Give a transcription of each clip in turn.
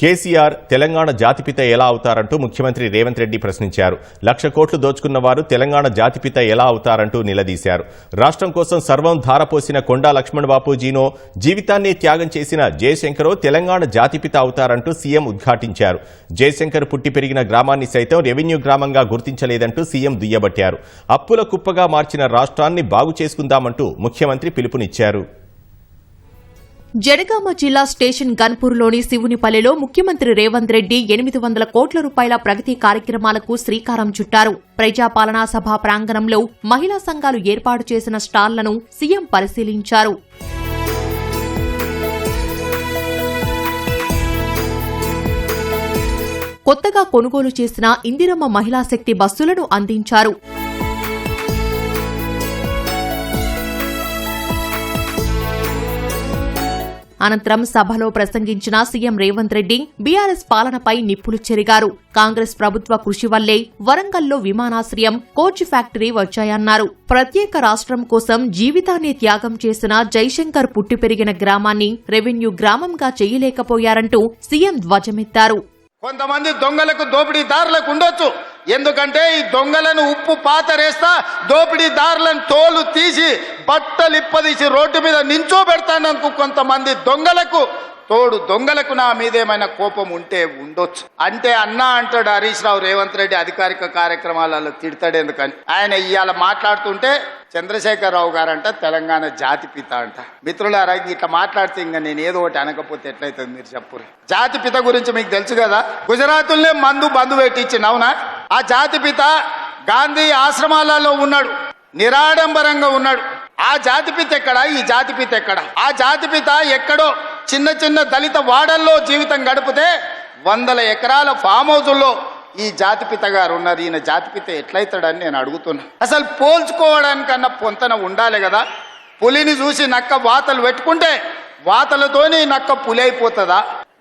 కేసీఆర్ తెలంగాణ జాతిపిత ఎలా అవుతారంటూ ముఖ్యమంత్రి రేవంత్ రెడ్డి ప్రశ్నించారు. లక్ష కోట్లు దోచుకున్న వారు తెలంగాణ జాతిపిత ఎలా అవుతారంటూ నిలదీశారు. రాష్ట్రం కోసం సర్వం ధారపోసిన కొండా లక్ష్మణ్ బాపూజీనో జీవితాన్ని త్యాగం చేసిన జయశంకరో తెలంగాణ జాతిపిత అవుతారంటూ సీఎం ఉద్ఘాటించారు. జయశంకర్ పుట్టి పెరిగిన గ్రామాన్ని సైతం రెవెన్యూ గ్రామంగా గుర్తించలేదంటూ సీఎం దుయ్యబట్టారు. అప్పుల కుప్పగా మార్చిన రాష్ట్రాన్ని బాగు చేసుకుందామంటూ ముఖ్యమంత్రి పిలుపునిచ్చారు. జనగామ జిల్లా స్టేషన్ గన్పూర్లోని శివునిపల్లెలో ముఖ్యమంత్రి రేవంత్ రెడ్డి ఎనిమిది వందల కోట్ల రూపాయల ప్రగతి కార్యక్రమాలకు శ్రీకారం చుట్టారు. ప్రజాపాలనా సభ ప్రాంగణంలో మహిళా సంఘాలు ఏర్పాటు చేసిన స్టాళ్ళను సీఎం పరిశీలించారు. కొత్తగా కొనుగోలు చేసిన ఇందిరమ్మ మహిళా శక్తి బస్సులను అందించారు. అనంతరం సభలో ప్రసంగించిన సీఎం రేవంత్ రెడ్డి బీఆర్ఎస్ పాలనపై నిప్పులు చెరిగారు. కాంగ్రెస్ ప్రభుత్వ కృషి వల్లే వరంగల్లో విమానాశ్రయం కోచ్ ఫ్యాక్టరీ వచ్చాయన్నారు. ప్రత్యేక రాష్ట్రం కోసం జీవితాన్ని త్యాగం చేసిన జైశంకర్ పుట్టి పెరిగిన గ్రామాన్ని రెవెన్యూ గ్రామంగా చేయలేకపోయారంటూ సీఎం ధ్వజమెత్తారు. కొంతమంది దొంగలకు దోపిడీదారులకు ఉండొచ్చు. ఎందుకంటే ఈ దొంగలను ఉప్పు పాతరేస్తా దోపిడీదారులను తోలు తీసి బట్టలు ఇప్పదీసి రోడ్డు మీద నించోబెడతానందుకు కొంతమంది దొంగలకు తోడు దొంగలకు నా మీద ఏమైనా కోపం ఉంటే ఉండొచ్చు. అంటే అన్నా అంటాడు హరీష్ రావు రేవంత్ రెడ్డి అధికారిక కార్యక్రమాలలో తిడతాడు ఎందుకని? ఆయన ఇవాళ మాట్లాడుతుంటే చంద్రశేఖరరావు గారంట తెలంగాణ జాతి పిత అంట. మిత్రులారా ఇట్లా మాట్లాడితే ఇంకా నేను ఏదో ఒకటి అనకపోతే ఎట్లయితుంది మీరు చెప్పు జాతిపిత గురించి మీకు తెలుసు కదా? గుజరాత్లోనే మందు బంధు పెట్టించింది అవునా? ఆ జాతిపిత గాంధీ ఆశ్రమాలలో ఉన్నాడు. నిరాడంబరంగా ఉన్నాడు. ఆ జాతిపిత ఎక్కడ? ఈ జాతిపిత ఎక్కడ? ఆ జాతిపిత ఎక్కడో చిన్న చిన్న దళిత వాడల్లో జీవితం గడిపితే వందల ఎకరాల ఫామ్ హౌజుల్లో ఈ జాతిపిత గారు ఉన్నారు. ఈయన జాతిపిత ఎట్లయితాడని నేను అడుగుతున్నా. అసలు పోల్చుకోవడానికన్నా పొంతన ఉండాలి కదా. పులిని చూసి నక్క వాతలు పెట్టుకుంటే వాతలతోని నక్క పులి అయిపోతుందా?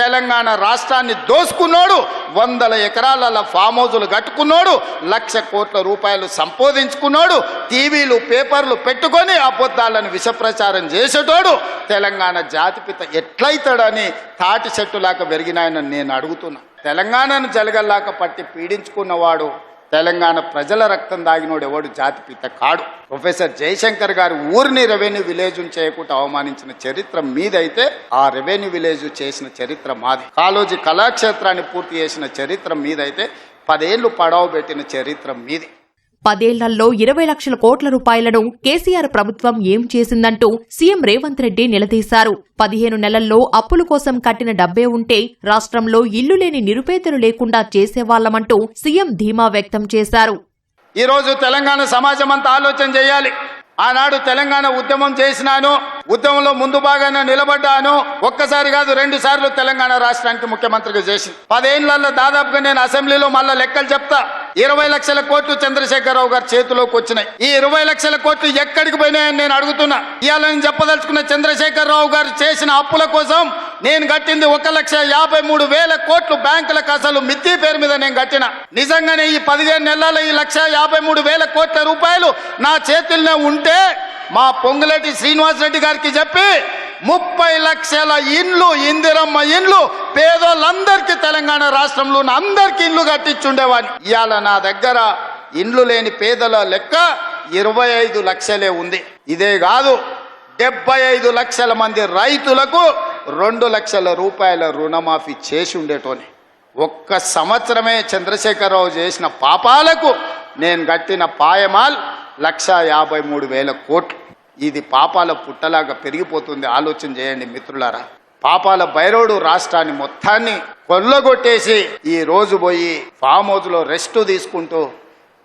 తెలంగాణ రాష్ట్రాన్ని దోసుకున్నాడు. వందల ఎకరాల ఫామ్ హౌజులు కట్టుకున్నోడు. లక్ష కోట్ల రూపాయలు సంపాదించుకున్నాడు. టీవీలు పేపర్లు పెట్టుకొని అబద్ధాలను విషప్రచారం చేసేటోడు. తెలంగాణ జాతిపిత ఎట్లయితాడని తాటి చెట్టులాగా పెరిగినాయని నేను అడుగుతున్నా. తెలంగాణను జలగల్లాక పట్టి పీడించుకున్నవాడు తెలంగాణ ప్రజల రక్తం దాగినోడు ఎవడు జాతిపిత కాడు. ప్రొఫెసర్ జయశంకర్ గారు ఊరిని రెవెన్యూ విలేజ్ చేయకుండా అవమానించిన చరిత్ర మీదైతే ఆ రెవెన్యూ విలేజ్ చేసిన చరిత్ర మాది. కాలోజీ కళాక్షేత్రాన్ని పూర్తి చేసిన చరిత్ర మీదైతే పదేళ్ళు పడవ పెట్టిన చరిత్ర మీది. పదేళ్ళలో ఇరవై లక్షల కోట్ల రూపాయలను కేసీఆర్ ప్రభుత్వం ఏం చేసిందంటూ సీఎం రేవంత్ రెడ్డి నిలదీశారు. పదిహేను నెలల్లో అప్పుల కోసం కట్టిన డబ్బే ఉంటే రాష్ట్రంలో ఇల్లు లేని నిరుపేదలు లేకుండా చేసేవాళ్ళమంటూ సీఎం ధీమా వ్యక్తం చేశారు. ఈరోజు తెలంగాణ సమాజం అంతా ఆలోచన చేయాలి. ఆనాడు తెలంగాణ ఉద్యమం చేసినాను ఉద్యమంలో ముందు భాగాన నిలబడ్డాను. ఒక్కసారి కాదు రెండు సార్లు తెలంగాణ రాష్ట్రానికి ముఖ్యమంత్రిగా చేసింది. పదేళ్ళలో దాదాపుగా నేను అసెంబ్లీలో మళ్ళా లెక్కలు చెప్తా. ఇరవై లక్షల కోట్లు చంద్రశేఖరరావు గారి చేతిలోకి వచ్చినాయి. ఈ ఇరవై లక్షల కోట్లు ఎక్కడికి పోయినాయని నేను అడుగుతున్నా. ఇవాళ చెప్పదలుచుకున్న చంద్రశేఖరరావు గారు చేసిన అప్పుల కోసం నేను కట్టింది ఒక లక్ష యాభై మూడు వేల కోట్లు బ్యాంకులకు అసలు మిత్తి పేరు మీద నేను కట్టిన. నిజంగానే ఈ పదిహేను నెలల ఈ లక్ష యాభై మూడు వేల కోట్ల రూపాయలు నా చేతుల్లోనే ఉంటే మా పొంగులేటి శ్రీనివాస్ రెడ్డి గారికి చెప్పి ముప్పై లక్షల ఇండ్లు ఇందిరమ్మ ఇండ్లు పేదోళ్ళందరికీ తెలంగాణ రాష్ట్రంలో ఉన్న అందరికి ఇండ్లు కట్టించుండేవాడిని ఇవాళ నా దగ్గర ఇండ్లు లేని పేదల లెక్క ఇరవై ఐదు లక్షలే ఉంది. ఇదే కాదు డెబ్బై ఐదు లక్షల మంది రైతులకు రెండు లక్షల రూపాయల రుణమాఫీ చేసి ఉండేటోని. ఒక్క సంవత్సరమే చంద్రశేఖరరావు చేసిన పాపాలకు నేను కట్టిన పాయమాల్ లక్ష యాభై మూడు వేల కోట్లు. ఇది పాపాల పుట్టలాగా పెరిగిపోతుంది. ఆలోచన చేయండి మిత్రులారా. పాపాల భైరవుడు రాష్ట్రాన్ని మొత్తాన్ని కొల్లగొట్టేసి ఈ రోజు పోయి ఫామ్ హౌస్లో రెస్ట్ తీసుకుంటూ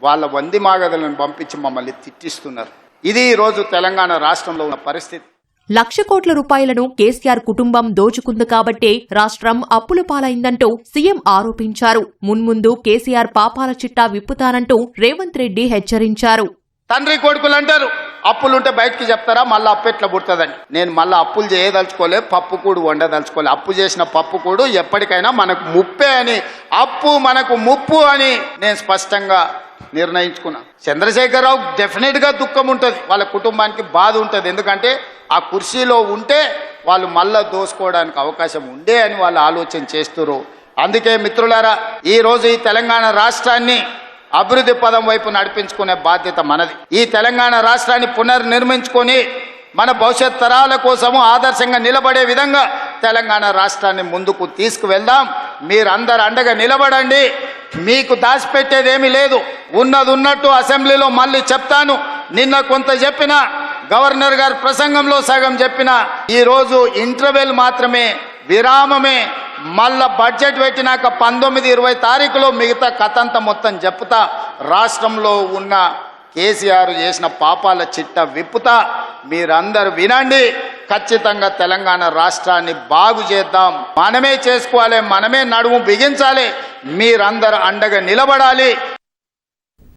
వాళ్ళ వంది మాగదులను పంపించి మమ్మల్ని తిట్టిస్తున్నారు. ఇది ఈ రోజు తెలంగాణ రాష్ట్రంలో ఉన్న పరిస్థితి. లక్ష కోట్ల రూపాయలను కేసీఆర్ కుటుంబం దోచుకుంది కాబట్టే రాష్ట్రం అప్పుల పాలైందంటూ సీఎం ఆరోపించారు. మున్ముందు కేసీఆర్ పాపాల చిట్టా విప్పుతానంటూ రేవంత్ రెడ్డి హెచ్చరించారు. తండ్రి కొడుకులు అంటారు. అప్పులుంటే బయటికి చెప్తారా? మళ్ళీ అప్పు ఎట్లా పుడుతుందని. నేను మళ్ళీ అప్పులు చేయదలుచుకోలే పప్పు కూడు వండదలుచుకోలే. అప్పు చేసిన పప్పు కూడు ఎప్పటికైనా మనకు ముప్పే అని. అప్పు మనకు ముప్పు అని నేను స్పష్టంగా నిర్ణయించుకున్నా. చంద్రశేఖరరావు డెఫినెట్గా దుఃఖం ఉంటుంది. వాళ్ళ కుటుంబానికి బాధ ఉంటుంది. ఎందుకంటే ఆ కుర్చీలో ఉంటే వాళ్ళు మళ్ళా దోసుకోవడానికి అవకాశం ఉండే అని వాళ్ళు ఆలోచన చేస్తున్నారు అందుకే మిత్రులారా ఈరోజు ఈ తెలంగాణ రాష్ట్రాన్ని అభివృద్ధి పదం వైపు నడిపించుకునే బాధ్యత మనది. ఈ తెలంగాణ రాష్ట్రాన్ని పునర్నిర్మించుకొని మన భవిష్యత్ తరాల కోసము ఆదర్శంగా నిలబడే విధంగా తెలంగాణ రాష్ట్రాన్ని ముందుకు తీసుకువెళ్దాం. మీరందరు అండగా నిలబడండి. మీకు దాచిపెట్టేది ఏమీ లేదు. ఉన్నది ఉన్నట్టు అసెంబ్లీలో మళ్ళీ చెప్తాను. నిన్న కొంత చెప్పిన గవర్నర్ గారి ప్రసంగంలో సగం చెప్పిన ఈరోజు ఇంటర్వెల్ మాత్రమే విరామమే మళ్ళా బడ్జెట్ పెట్టినాక పంతొమ్మిది ఇరవై తారీఖులో మిగతా కథ అంతా మొత్తం చెప్తా రాష్ట్రంలో ఉన్న కేసీఆర్ చేసిన పాపాల చిట్ట విప్పుతా. మీరందరూ వినండి. ఖచ్చితంగా తెలంగాణ రాష్ట్రాన్ని బాగు చేద్దాం. మనమే చేసుకోవాలి మనమే నడుము బిగించాలి. మీరందరూ అండగా నిలబడాలి.